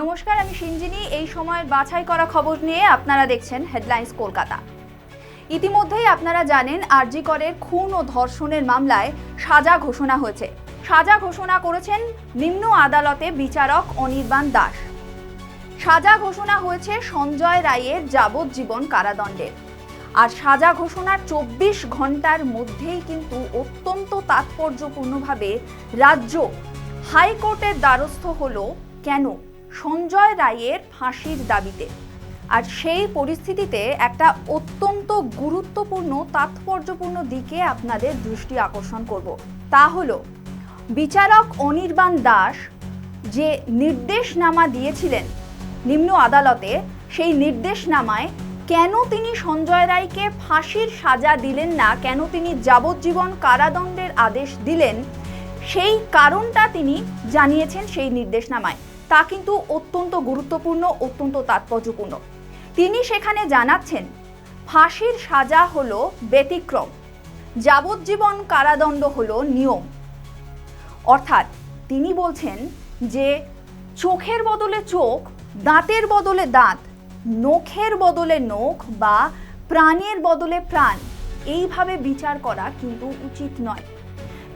নমস্কার, আমি সিঞ্জিনী এই সময়ের বাছাই করা খবর নিয়ে আপনারা দেখছেন হেডলাইন্স কলকাতা। ইতিমধ্যেই আপনারা জানেন, আরজি করের খুন ও ধর্ষণের মামলায় সাজা ঘোষণা হয়েছে। সাজা ঘোষণা করেছেন নিম্ন আদালতে বিচারক অনির্বাণ দাস। সাজা ঘোষণা হয়েছে সঞ্জয় রায়ের যাবজ্জীবন কারাদণ্ডের আর সাজা ঘোষণার চব্বিশ ঘণ্টার মধ্যেই কিন্তু অত্যন্ত তাৎপর্যপূর্ণভাবে রাজ্য হাইকোর্টের দ্বারস্থ হলো কেন? সঞ্জয় রায়ের ফাঁসির দাবিতে। আর সেই পরিস্থিতিতে একটা অত্যন্ত গুরুত্বপূর্ণ, তাৎপর্যপূর্ণ দিকে আপনাদের দৃষ্টি আকর্ষণ করব। তা হলো, বিচারক অনির্বাণ দাস যে নির্দেশনামা দিয়েছিলেন নিম্ন আদালতে, সেই নির্দেশনামায় কেন তিনি সঞ্জয় রায়কে ফাঁসির সাজা দিলেন না, কেন তিনি যাবজ্জীবন কারাদণ্ডের আদেশ দিলেন, সেই কারণটা তিনি জানিয়েছেন সেই নির্দেশনামায়। তা কিন্তু অত্যন্ত গুরুত্বপূর্ণ, অত্যন্ত তাৎপর্যপূর্ণ। তিনি সেখানে জানাচ্ছেন, ফাঁসির সাজা হলো ব্যতিক্রম। যাবজ্জীবন কারাদণ্ড হলো নিয়ম। অর্থাৎ তিনি বলছেন যে, চোখের বদলে চোখ, দাঁতের বদলে দাঁত, নখের বদলে নখ বা প্রাণের বদলে প্রাণ। এইভাবে বিচার করা কিন্তু উচিত নয়।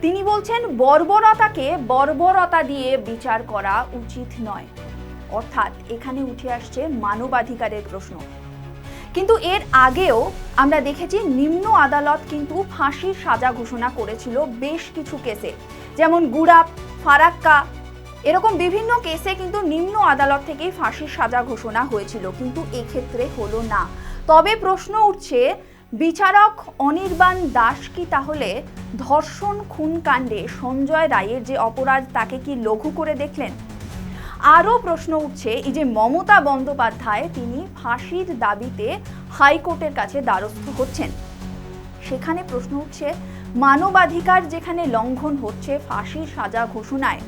তিনি বলছেন, বর্বরতাকে বর্বরতা দিয়ে বিচার করা উচিত নয়। অর্থাৎ এখানে উঠে আসছে মানবাধিকারের প্রশ্ন। কিন্তু এর আগেও আমরা দেখেছি, নিম্ন আদালত কিন্তু ফাঁসির সাজা ঘোষণা করেছিল বেশ কিছু কেসে। যেমন গুড়াপ, ফারাক্কা, এরকম বিভিন্ন কেসে কিন্তু নিম্ন আদালত থেকেই ফাঁসির সাজা ঘোষণা হয়েছিল, কিন্তু এক্ষেত্রে হলো না। তবে প্রশ্ন উঠছে বিচারক অনির্বাণ দাস কি তাহলে ধর্ষণ খুন কাণ্ডে সঞ্জয় রায়ের যে অপরাধ, তাকে কি লঘু করে দেখলেন? আরও প্রশ্ন উঠছে, এই যে মমতা বন্দ্যোপাধ্যায়, তিনি ফাঁসির দাবিতে হাইকোর্টের কাছে দ্বারস্থ হচ্ছেন। সেখানে প্রশ্ন উঠছে, মানবাধিকার যেখানে লঙ্ঘন হচ্ছে ফাঁসির সাজা ঘোষণায়,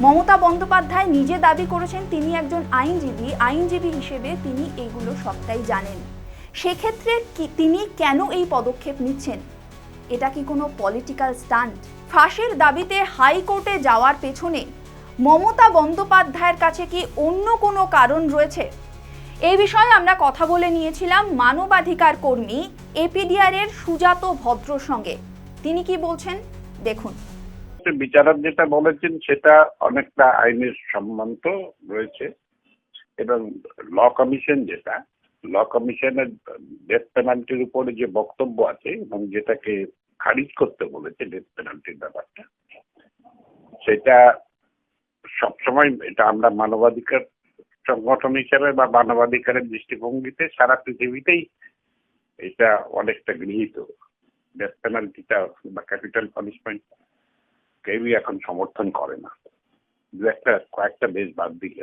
মমতা বন্দ্যোপাধ্যায় নিজে দাবি করেছেন তিনি একজন আইনজীবী আইনজীবী হিসেবে তিনি এগুলো সবটাই জানেন। সেক্ষেত্রে তিনি কেন এই পদক্ষেপ নিচ্ছেন? এটা কি কোনো পলিটিক্যাল স্টান্ট ফাঁসির দাবিতে হাইকোর্টে যাওয়ার পেছনে মমতা বন্দ্যোপাধ্যায়ের কাছে কি অন্য কোনো কারণ রয়েছে? এই বিষয়ে আমরা কথা বলে নিয়েছিলাম মানবাধিকার কর্মী এপিডিআর এর সুজাত ভদ্রর সঙ্গে। তিনি কি বলছেন? দেখুন। বিচারক যেটা বলেছেন, সেটা অনেকটা আইনের সম্মত রয়েছে এবং ল কমিশন যেটা ল কমিশনের ডেথ পেনাল্টির উপরে যে বক্তব্য আছে এবং যেটাকে খারিজ করতে বলেছে ডেথ পেনাল্টির ব্যাপারটা, সেটা সবসময় এটা আমরা মানবাধিকার সংগঠন হিসেবে বা মানবাধিকারের দৃষ্টিভঙ্গিতে সারা পৃথিবীতেই এটা অনেকটা গৃহীত। ডেথ পেনাল্টিটা বা ক্যাপিটাল পানিশমেন্ট কেউই এখন সমর্থন করে না। দু একটা, কয়েকটা দেশ বাদ দিলে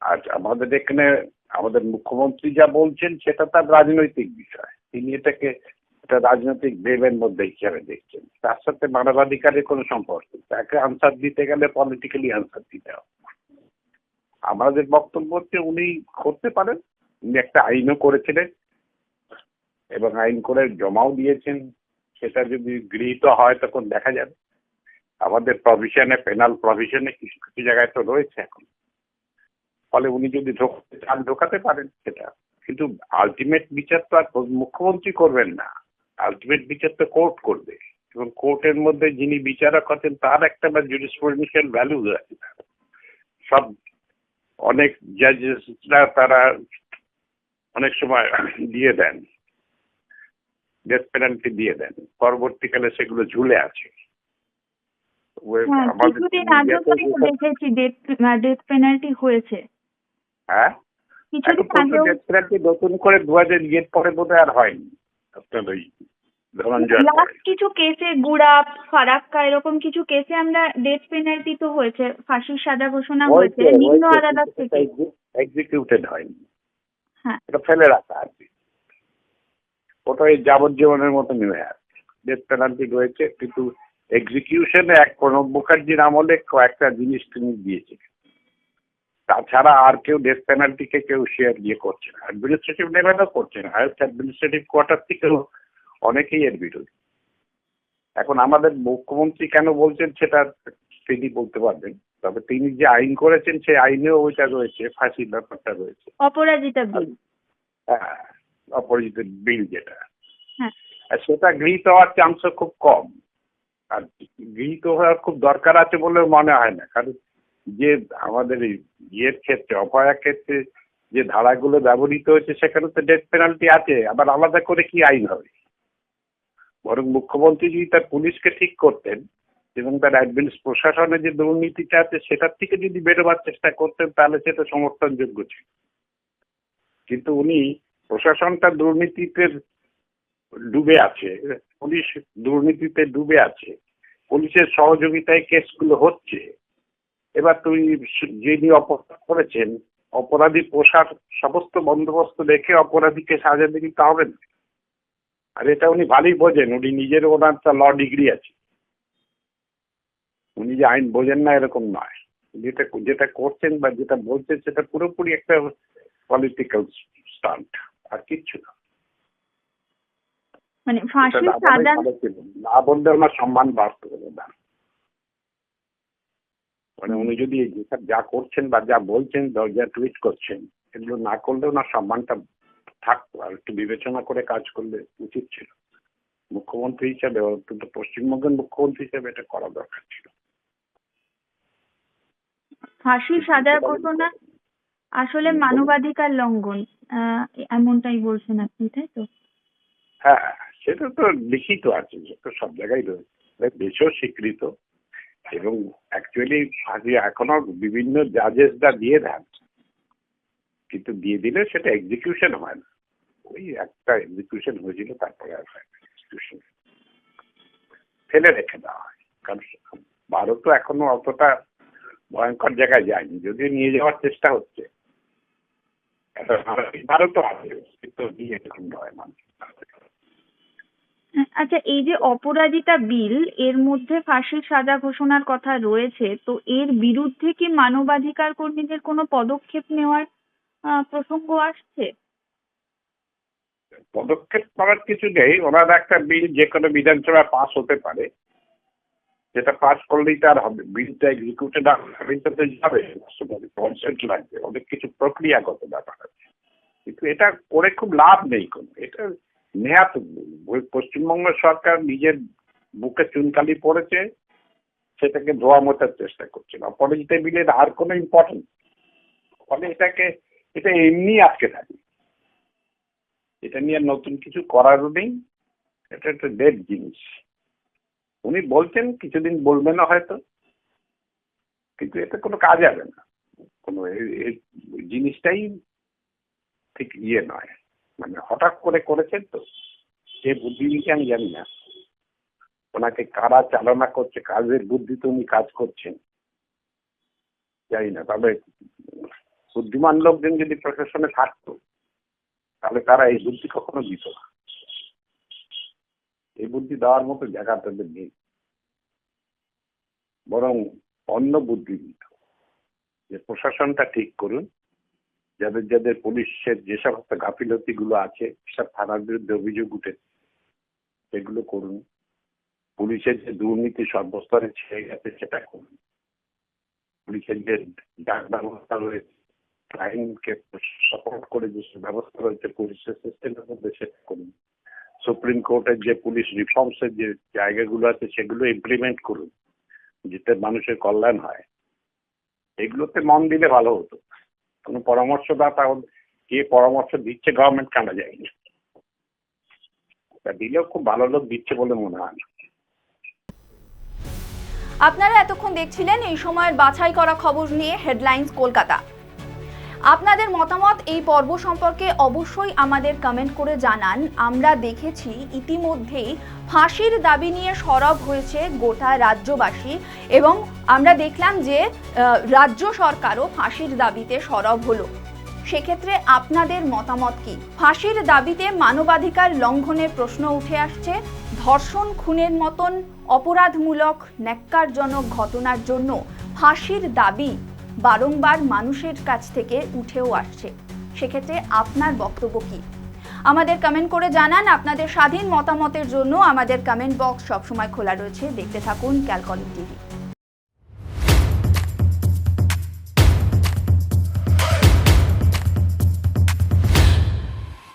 আজ আমাদের এখানে আমাদের মুখ্যমন্ত্রী যা বলছেন, সেটা তার রাজনৈতিক বিষয়। তিনি এটাকে একটা রাজনৈতিক বেবের মধ্যে হিসাবে দেখছেন। তার সাথে মানবাধিকারের কোনো সম্পর্ক তাকে আনসার দিতে গেলে পলিটিক্যালি আনসার দিতে হবে। আমাদের বক্তব্য হচ্ছে, উনি করতে পারেন। উনি একটা আইনও করেছিলেন। এবং আইন করে জমাও দিয়েছেন। সেটা যদি গৃহীত হয়, তখন দেখা যাবে। আমাদের প্রভিশনে পেনাল প্রভিশনে কিছু কিছু জায়গায় তো রয়েছে এখন। ফলে উনি যদি চান ঢোকাতে পারেন সেটা। কিন্তু আলটিমেট বিচার তো আর মুখ্যমন্ত্রী করবেন না। আলটিমেট বিচার তো কোর্ট করবে। এবং কোর্টের মধ্যে যিনি বিচারক আছেন তার একটা বা জুডিসপ্রুডেন্সিয়াল ভ্যালু আছে। সব অনেক জাজেসরা তারা অনেক সময় দিয়ে দেন। ডেথ পেনাল্টি দিয়ে দেন। পরবর্তীকালে সেগুলো ঝুলে আছে। হ্যাঁ কিছুদিন আগেও তো দেখেছি ডেথ পেনাল্টি হয়েছে। হ্যাঁ? নতুন করে দু হাজার ইয়ের পরে বোধহয় আর হয়নি আপনার ওই লাস্ট কিছু কেসে গুড়াপ ফারাক্কা এরকম কিছু কেসে আমরা ডেথ পেনাল্টি তো হয়েছে ফাঁসির সাজা ঘোষণা হয়েছে নিম্ন আদালত থেকে। এক্সিকিউটেড হয়নি। হ্যাঁ। এটা ফেলে রাখা ওটা ওই যাবজ্জীবনের মতো নেমে আছে ডেথ পেনাল্টি রয়েছে কিন্তু এক্সিকিউশনে এক প্রণব মুখার্জির আমলে কয়েকটা জিনিস তিনি দিয়েছিলেন। তাছাড়া আর কেউ ডেথ পেনাল্টিকে কেউ শেয়ার ইয়ে করছে না। অ্যাডমিনিস্ট্রেটিভ লেভেলও করছে না। হায়েস্ট অ্যাডমিনিস্ট্রেটিভ কোয়ার্টার থেকেও অনেকেই এর বিরোধী। এখন আমাদের মুখ্যমন্ত্রী কেন বলছেন সেটা তিনি বলতে পারবেন। তবে তিনি যে আইন করেছেন সেই আইনেও ওইটা রয়েছে ফাঁসির ব্যাপারটা রয়েছে। অপরাজিতা বিল। হ্যাঁ অপরাজিত বিল যেটা। হ্যাঁ। সেটা গৃহীত হওয়ার চান্সও খুব কম। আর গৃহীত হওয়ার খুব দরকার আছে বলে মনে হয় না। কারণ যে আমাদের এই ইয়ের ক্ষেত্রে অপরাধ ক্ষেত্রে যে ধারাগুলো ব্যবহৃত হয়েছে সেখানে তো ডেথ পেনাল্টি আছে। আবার আলাদা করে কি আইন হবে? বরং মুখ্যমন্ত্রী যদি তার পুলিশকে ঠিক করতেন এবং তার অ্যাডমিনিস প্রশাসনের যে দুর্নীতিটা আছে, সেটার থেকে যদি বেরোবার চেষ্টা করতেন, তাহলে সেটা সমর্থনযোগ্য ছিল। কিন্তু উনি প্রশাসনটা দুর্নীতিতে ডুবে আছে, পুলিশ দুর্নীতিতে ডুবে আছে, পুলিশের সহযোগিতায় কেসগুলো হচ্ছে। এবার তুই যিনি অপরাধ করেছেন অপরাধী পোশাক সমস্ত বন্দোবস্ত দেখে অপরাধীকে সাজা দিতে হবে না। আর এটা উনি ভালোই বোঝেন উনি নিজের ওনার ল ডিগ্রি আছে। উনি যে আইন বোঝেন না এরকম নয়। যেটা যেটা করছেন বা যেটা বলছেন সেটা পুরোপুরি একটা পলিটিক্যাল স্টান্ট আর কিচ্ছু না। মানে ফাঁসির না সাজা না বললে ওনার সম্মান বাড়তো না মানে উনি যদি যেসব যা করছেন বা যা বলছেন যা টুইট করছেন এগুলো না করলে ওনার সম্মানটা থাকতো আর একটু বিবেচনা করে কাজ করলে উচিত ছিল। মুখ্যমন্ত্রী হিসাবে অন্তত পশ্চিমবঙ্গের মুখ্যমন্ত্রী হিসাবে এটা করা দরকার ছিল। ফাঁসির সাজার ঘটনা আসলে মানবাধিকার লঙ্ঘন এমনটাই বলছেন আপনি তাই তো? হ্যাঁ সেটা তো লিখিত আছে সব জায়গায় রয়েছে। দেশেও স্বীকৃত এবং অ্যাকচুয়ালি আজকে এখনও বিভিন্ন জাজেসরা দিয়ে দেন। কিন্তু দিয়ে দিলে সেটা এক্সিকিউশন হয় না। ওই একটা এক্সিকিউশন হয়েছিল, তারপরে আর এক্সিকিউশন ফেলে রেখে দেওয়া হয়। কারণ ভারত তো এখনও অতটা ভয়ঙ্কর জায়গায় যায়নি। যদিও নিয়ে যাওয়ার চেষ্টা হচ্ছে। ভারতও আছে, কিন্তু নিয়ে এরকম হয় মানুষ আচ্ছা এই যে অপরাজিতা বিল, এর মধ্যে ফাঁসির সাজা ঘোষণার কথা রয়েছে, তো এর বিরুদ্ধে কি মানবাধিকার কর্মীদের কোনো পদক্ষেপ নেওয়ার প্রসঙ্গ আসছে? পদক্ষেপ করার কিছু নেই। ওনার একটা বিল যে কোনো বিধানসভায় পাস হতে পারে। যেটা পাস করলেই তার হবে। বিলটা এক্সিকিউটেড বিলটাতে যাবে। কনসেন্ট লাগবে। অনেক কিছু প্রক্রিয়াগত ব্যাপার আছে। কিন্তু এটা করে খুব লাভ নেই কোনো। এটা নেহাত। ওই পশ্চিমবঙ্গ সরকার নিজের বুকে চুনকালি পড়েছে, সেটাকে ধোয়া মোটার চেষ্টা করছে অপরাজিতা বিলের আর কোনো ইম্পর্টেন্স ফলে এটাকে, এটা এমনি আটকে থাকে। এটা নিয়ে নতুন কিছু করারও নেই। এটা একটা ডেড জিনিস। উনি বলছেন, কিছুদিন বলবেন না হয়তো। কিন্তু এতে কোনো কাজ হবে না। কোনো জিনিসটাই ঠিক ইয়ে নয়। মানে হঠাৎ করে করেছেন তো? যে বুদ্ধি দিকে আমি জানি না। ওনাকে কারা চালনা করছে কাজের বুদ্ধিতে উনি কাজ করছেন? জানি না। তবে বুদ্ধিমান লোকজন যদি প্রশাসনে থাকতো, তাহলে তারা এই বুদ্ধি কখনো দিত না। এই বুদ্ধি দেওয়ার মতো জায়গা তাদের নেই। বরং অন্য বুদ্ধি দিত যে প্রশাসনটা ঠিক করুন যাদের যাদের পুলিশের যে সমস্ত গাফিলতি গুলো আছে, সব থানার বিরুদ্ধে অভিযোগ উঠে সেগুলো করুন। পুলিশের যে দুর্নীতি সর্বস্তরে ছেড়ে গেছে, সেটা করুন। পুলিশের যে ডাক ব্যবস্থা রয়েছে আইনকে সাপোর্ট করে যে ব্যবস্থা রয়েছে, পুলিশের সিস্টেমের মধ্যে সেটা করুন। সুপ্রিম কোর্টের যে পুলিশ রিফর্মস এর যে জায়গাগুলো আছে, সেগুলো ইমপ্লিমেন্ট করুন। যাতে মানুষের কল্যাণ হয়। এগুলোতে মন দিলে ভালো হতো। কোনো পরামর্শদাতা কে পরামর্শ দিচ্ছে গভর্নমেন্ট কানা যায়নি? দিলেও খুব ভালো লোক দিচ্ছে বলে মনে হয় আপনারা এতক্ষণ দেখছিলেন এই সময়ের বাছাই করা খবর নিয়ে হেডলাইন্স কলকাতা। আপনাদের মতামত এই পর্ব সম্পর্কে অবশ্যই আমাদের কমেন্ট করে জানান। আমরা দেখেছি ইতিমধ্যেই ফাঁসির দাবি নিয়ে সরব হয়েছে গোটা রাজ্যবাসী এবং আমরা দেখলাম যে রাজ্য সরকারও ফাঁসির দাবিতে সরব হলো। সেক্ষেত্রে আপনাদের মতামত কি? ফাঁসির দাবিতে মানবাধিকার লঙ্ঘনের প্রশ্ন উঠে আসছে। ধর্ষণ খুনের মতন অপরাধমূলক ন্যাক্কারজনক ঘটনার জন্য ফাঁসির দাবি বারংবার মানুষের কাছ থেকে উঠেও আসছে। সেক্ষেত্রে আপনার বক্তব্য কী? আমাদের কমেন্ট করে জানান আপনাদের স্বাধীন মতামতের জন্য আমাদের কমেন্ট বক্স সবসময় খোলা রয়েছে। দেখতে থাকুন ক্যালকলিং টিভি